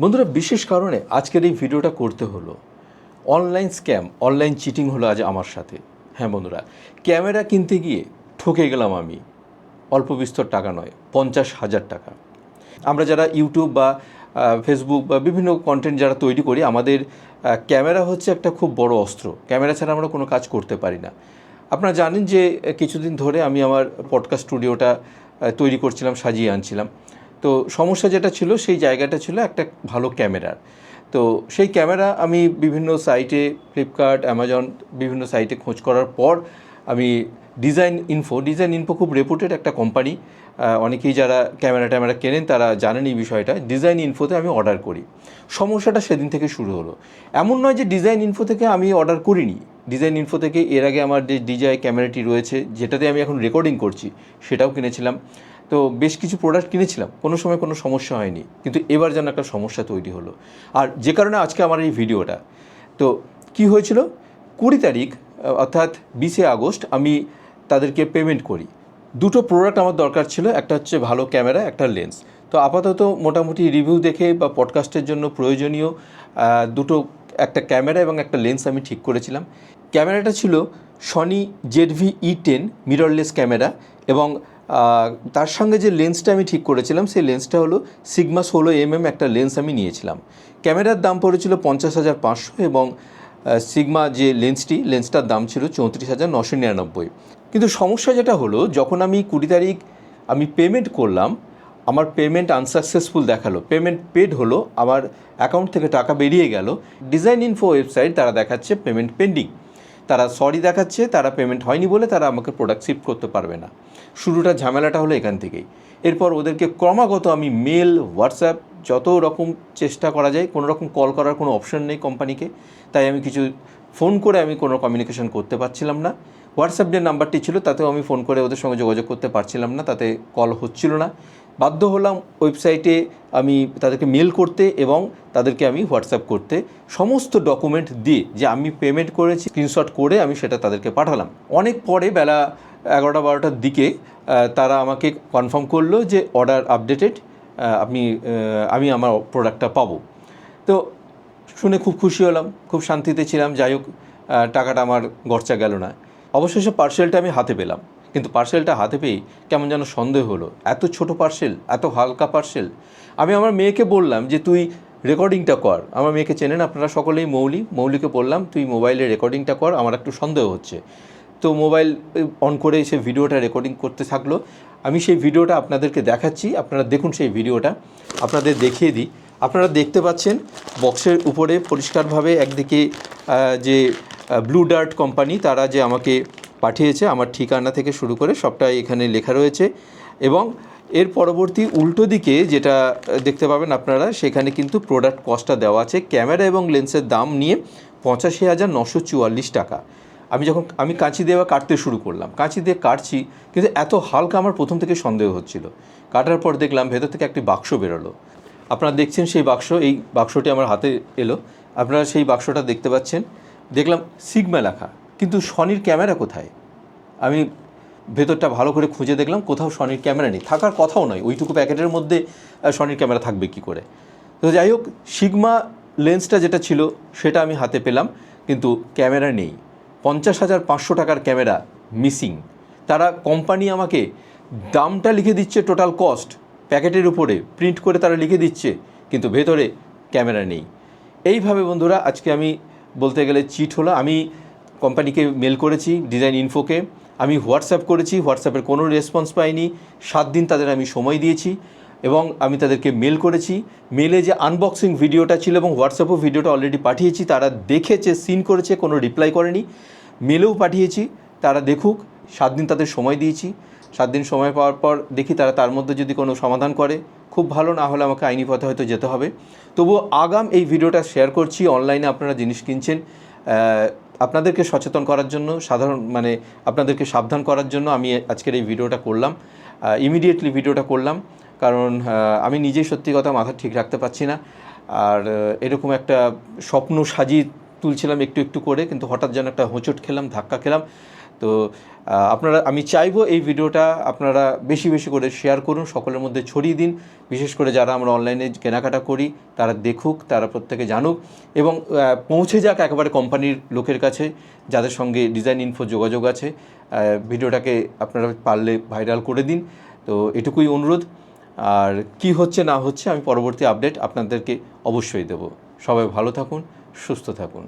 বন্ধুরা, বিশেষ কারণে আজকের এই ভিডিওটা করতে হলো অনলাইন স্ক্যাম অনলাইন চিটিং হলো আজ আমার সাথে। হ্যাঁ বন্ধুরা, ক্যামেরা কিনতে গিয়ে ঠকে গেলাম আমি। অল্প বিস্তর টাকা নয়, পঞ্চাশ হাজার টাকা। আমরা যারা ইউটিউব বা ফেসবুক বা বিভিন্ন কন্টেন্ট যারা তৈরি করি, আমাদের ক্যামেরা হচ্ছে একটা খুব বড় অস্ত্র। ক্যামেরা ছাড়া আমরা কোনো কাজ করতে পারি না। আপনারা জানেন যে কিছুদিন ধরে আমি আমার পডকাস্ট স্টুডিওটা তৈরি করছিলাম, সাজিয়ে আনছিলাম। তো সমস্যা যেটা ছিল, সেই জায়গাটা ছিল একটা ভালো ক্যামেরার তো সেই ক্যামেরা আমি বিভিন্ন সাইটে, ফ্লিপকার্ট, অ্যামাজন বিভিন্ন সাইটে খোঁজ করার পর আমি ডিজাইন ইনফো ডিজাইন ইনফো খুব রেপুটেড একটা কোম্পানি অনেকেই যারা ক্যামেরা ট্যামেরা কেনেন তারা জানেন এই বিষয়টা। ডিজাইন ইনফোতে আমি অর্ডার করি। সমস্যাটা সেদিন থেকে শুরু হলো। এমন নয় যে ডিজাইন ইনফো থেকে আমি অর্ডার করিনি। ডিজাইন ইনফো থেকে এর আগে আমার যে ডিজাই ক্যামেরাটি রয়েছে, যেটাতে আমি এখন রেকর্ডিং করছি, সেটাও কিনেছিলাম। তো বেশ কিছু প্রোডাক্ট কিনেছিলাম। কোনো সময় কোনো সমস্যা হয়নি। কিন্তু এবার যেন একটা সমস্যা তৈরি হলো। আর যে কারণে আজকে আমার এই ভিডিওটা। তো কি হয়েছিল? কুড়ি তারিখ অর্থাৎ বিশে আগস্ট আমি তাদেরকে পেমেন্ট করি। দুটো প্রোডাক্ট আমার দরকার ছিল। একটা হচ্ছে ভালো ক্যামেরা একটা লেন্স তো আপাতত মোটামুটি রিভিউ দেখে বা পডকাস্টের জন্য প্রয়োজনীয় দুটো একটা ক্যামেরা এবং একটা লেন্স আমি ঠিক করেছিলাম। ক্যামেরাটা ছিল Sony ZV E ten mirrorless camera এবং তার সঙ্গে যে লেন্সটা আমি ঠিক করেছিলাম, সেই লেন্সটা হলো সিগমা ষোলো এমএম একটা লেন্স আমি নিয়েছিলাম। ক্যামেরার দাম পড়েছিল পঞ্চাশ হাজার পাঁচশো এবং সিগমা যে লেন্সটি লেন্সটার দাম ছিল চৌত্রিশ হাজার নশো নিরানব্বই। কিন্তু সমস্যা যেটা হলো, যখন আমি কুড়ি তারিখ আমি পেমেন্ট করলাম, আমার পেমেন্ট আনসাকসেসফুল দেখাল। পেমেন্ট পেড হলো, আমার অ্যাকাউন্ট থেকে টাকা বেরিয়ে গেল। ডিজাইন ইনফো ওয়েবসাইট তারা দেখাচ্ছে পেমেন্ট পেন্ডিং তারা সরি দেখাচ্ছে, তারা পেমেন্ট হয়নি বলে তারা আমাকে প্রোডাক্ট শিফট করতে পারবে না। শুরুটা ঝামেলাটা হলো এখান থেকেই। এরপর ওদেরকে ক্রমাগত আমি মেল, হোয়াটসঅ্যাপ, যত রকম চেষ্টা করা যায়, কোনো রকম কল করার কোনো অপশন নেই কোম্পানিকে, তাই আমি কিছু ফোন করে আমি কোনো কমিউনিকেশন করতে পারছিলাম না। হোয়াটসঅ্যাপ যে নাম্বারটি ছিল, তাতেও আমি ফোন করে ওদের সঙ্গে যোগাযোগ করতে পারছিলাম না, তাতে কল হচ্ছিল না। বাধ্য হলাম ওয়েবসাইটে আমি তাদেরকে মেল করতে এবং তাদেরকে আমি হোয়াটসঅ্যাপ করতে সমস্ত ডকুমেন্ট দিয়ে যে আমি পেমেন্ট করেছি স্ক্রিনশট করে আমি সেটা তাদেরকে পাঠালাম। অনেক পরে বেলা এগারোটা, বারোটার দিকে তারা আমাকে কনফার্ম করল যে অর্ডার আপডেটেড আপনি আমি আমার প্রোডাক্টটা পাবো। তো শুনে খুব খুশি হলাম, খুব শান্তিতে ছিলাম। যাই হোক টাকাটা আমার গরচা গেল না। অবশেষে পার্সেলটা আমি হাতে পেলাম। কিন্তু পার্সেলটা হাতে পেয়ে কেমন যেন সন্দেহ হলো। এত ছোট পার্সেল এত হালকা পার্সেল আমি আমার মেয়েকে বললাম যে, তুই রেকর্ডিংটা কর। আমার মেয়েকে চেনেন আপনারা সকলেই, মৌলি। মৌলিকে বললাম, তুই মোবাইলে রেকর্ডিংটা কর, আমার একটু সন্দেহ হচ্ছে। তো মোবাইল অন করে সে ভিডিওটা রেকর্ডিং করতে থাকল। আমি সেই ভিডিওটা আপনাদেরকে দেখাচ্ছি। আপনারা দেখুন সেই ভিডিওটা আপনাদের দেখিয়ে দিই। আপনারা দেখতে পাচ্ছেন বক্সের উপরে পরিষ্কারভাবে একদিকে যে ব্লু ডার্ট কোম্পানি তারা যে আমাকে পাঠিয়েছে, আমার ঠিকানা থেকে শুরু করে সবটাই এখানে লেখা রয়েছে এবং এর পরবর্তী উল্টো দিকে যেটা দেখতে পাবেন আপনারা, সেখানে কিন্তু প্রোডাক্ট কস্টটা দেওয়া আছে। ক্যামেরা এবং লেন্সের দাম নিয়ে পঁচাশি হাজার নশো চুয়াল্লিশ টাকা। আমি যখন, আমি কাঁচি দিয়ে কাটতে শুরু করলাম। কাঁচি দিয়ে কাটছি, কিন্তু এত হালকা আমার প্রথম থেকে সন্দেহ হচ্ছিল। কাটার পর দেখলাম ভেতর থেকে একটি বাক্স বেরোলো। আপনারা দেখছেন সেই বাক্স, এই বাক্সটি আমার হাতে এলো। আপনারা সেই বাক্সটা দেখতে পাচ্ছেন। দেখলাম সিগমা লেখা। কিন্তু সনির ক্যামেরা কোথায়? আমি ভেতরটা ভালো করে খুঁজে দেখলাম, কোথাও সনির ক্যামেরা নেই। থাকার কথাও নয়, ওইটুকু প্যাকেটের মধ্যে সনির ক্যামেরা থাকবে কি করে? তো যাই হোক, সিগমা লেন্সটা যেটা ছিল, সেটা আমি হাতে পেলাম, কিন্তু ক্যামেরা নেই। পঞ্চাশ হাজার পাঁচশো টাকার ক্যামেরা মিসিং। তারা কোম্পানি আমাকে দামটা লিখে দিচ্ছে টোটাল কস্ট, প্যাকেটের উপরে প্রিন্ট করে তারা লিখে দিচ্ছে, কিন্তু ভেতরে ক্যামেরা নেই। এইভাবে বন্ধুরা, আজকে আমি বলতে গেলে চিট হলো আমি কোম্পানিকে মেল করেছি, ডিজাইন ইনফোকে। আমি হোয়াটসঅ্যাপ করেছি, হোয়াটসঅ্যাপের কোনো রেসপন্স পাইনি। সাত দিন তাদের আমি সময় দিয়েছি এবং আমি তাদেরকে মেল করেছি। মেলে যে আনবক্সিং ভিডিওটা ছিল এবং হোয়াটসঅ্যাপও ভিডিওটা অলরেডি পাঠিয়েছি, তারা দেখেছে, সিন করেছে, কোনো রিপ্লাই করেনি। মেলেও পাঠিয়েছি, তারা দেখুক, সাত দিন তাদের সময় দিয়েছি। সাত দিন সময় পাওয়ার পর দেখি তারা তার মধ্যে যদি কোনো সমাধান করে, খুব ভালো, না হলে আমাকে আইনি পথে হয়তো যেতে হবে। তবুও আগাম এই ভিডিওটা শেয়ার করছি অনলাইনে আপনারা জিনিস কিনছেন আপনাদেরকে সচেতন করার জন্য, সাধারণ মানে আপনাদেরকে সাবধান করার জন্য আমি আজকের এই ভিডিওটা করলাম। ইমিডিয়েটলি ভিডিওটা করলাম। কারণ আমি নিজেই সত্যি কথা মাথা ঠিক রাখতে পারছি না। আর এরকম একটা স্বপ্ন সাজিয়ে তুলছিলাম একটু একটু করে, কিন্তু হঠাৎ যেন একটা হোঁচট খেলাম, ধাক্কা খেলাম। তো আপনারা, আমি চাইব এই ভিডিওটা আপনারা বেশি বেশি করে শেয়ার করুন, সকলের মধ্যে ছড়িয়ে দিন। বিশেষ করে যারা আমরা অনলাইনে কেনাকাটা করি, তারা দেখুক, তারা প্রত্যেকে জানুক এবং পৌঁছে যাক একেবারে কোম্পানির লোকের কাছে, যাদের সঙ্গে ডিজাইন ইনফো যোগাযোগ আছে। ভিডিওটাকে আপনারা পারলে ভাইরাল করে দিন। তো, এটুকুই অনুরোধ। আর কি হচ্ছে, না হচ্ছে, আমি পরবর্তী আপডেট আপনাদেরকে অবশ্যই দেব। সবাই ভালো থাকুন, সুস্থ থাকুন।